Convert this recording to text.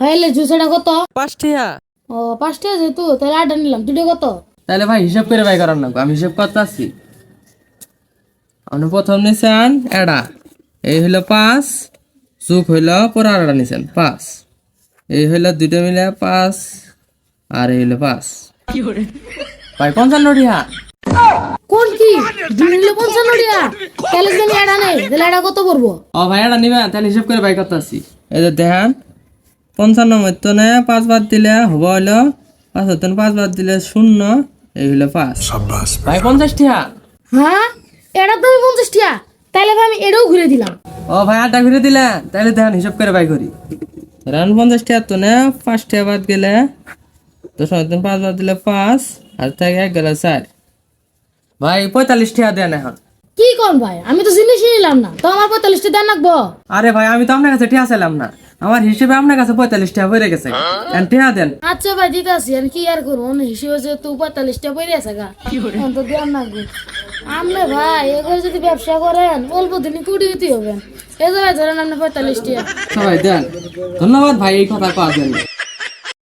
হইলে জুসেটা কত? পাঁচ টিয়া ও পাঁচটা যেহেতু তাহলে আটটা নিলাম। দুটো কত? তাহলে ভাই হিসাব করে ভাই করার না আমি হিসাব করতে আসছি আপনি প্রথম নিছেন এডা। এই হইল পাঁচ চুক হইল পরে আড়া নিছেন পাঁচ। এই হইল দুইটা মিলে পাঁচ আর এই হইল পাঁচ। ভাই পঞ্চান্ন টিয়া কোন কি? দুই নিলে পঞ্চান্ন টাকা তাহলে জানি এটা নেই। তাহলে এটা কত পড়ব? ও ভাই এটা নিবেন তাহলে হিসাব করে ভাই করতে আসছি এই যে দেখেন পঞ্চান্ন মধ্যে পাঁচ বাদ দিলে হব হইল পাঁচ হতো পাঁচ বাদ দিলে শূন্য এই হইল পাঁচ। ভাই পঞ্চাশ টিয়া। হ্যাঁ? এটা তো আমি পঞ্চাশ টিয়া। তাহলে ভাই আমি এটাও ঘুরে দিলাম। ও ভাই আটটা ঘুরে দিলে? তাহলে দেখেন হিসাব করে বাই করি। রান পঞ্চাশ টাকা তো না পাঁচ টাকা বাদ গেলে তো সত্তর পাঁচ বাদ দিলে পাঁচ আর থেকে এক গেলে চার। ভাই পঁয়তাল্লিশ টিয়া দেন এখন। কি কোন ভাই? আমি তো জিনিসই নিলাম না। তো আমার পঁয়তাল্লিশ টাকা দেন রাখব আরে ভাই আমি তো আপনার কাছে টিয়া চাইলাম না। আমার হিসেবে আপনার কাছে পঁয়তাল্লিশ টাকা হয়ে গেছে টিয়া দেন। আচ্ছা ভাই দিতে আসি আর কি আর করব? হিসেবে যে তুই পঁয়তাল্লিশ টাকা পড়ে আছে গা তো দেন না গো। আপনি ভাই এগুলো যদি ব্যবসা করেন অল্প দিনই কুড়িতে হবেন এই ভাই ধরেন আপনি পঁয়তাল্লিশ টাকা সবাই দেন। ধন্যবাদ ভাই এই কথা পাওয়ার জন্য।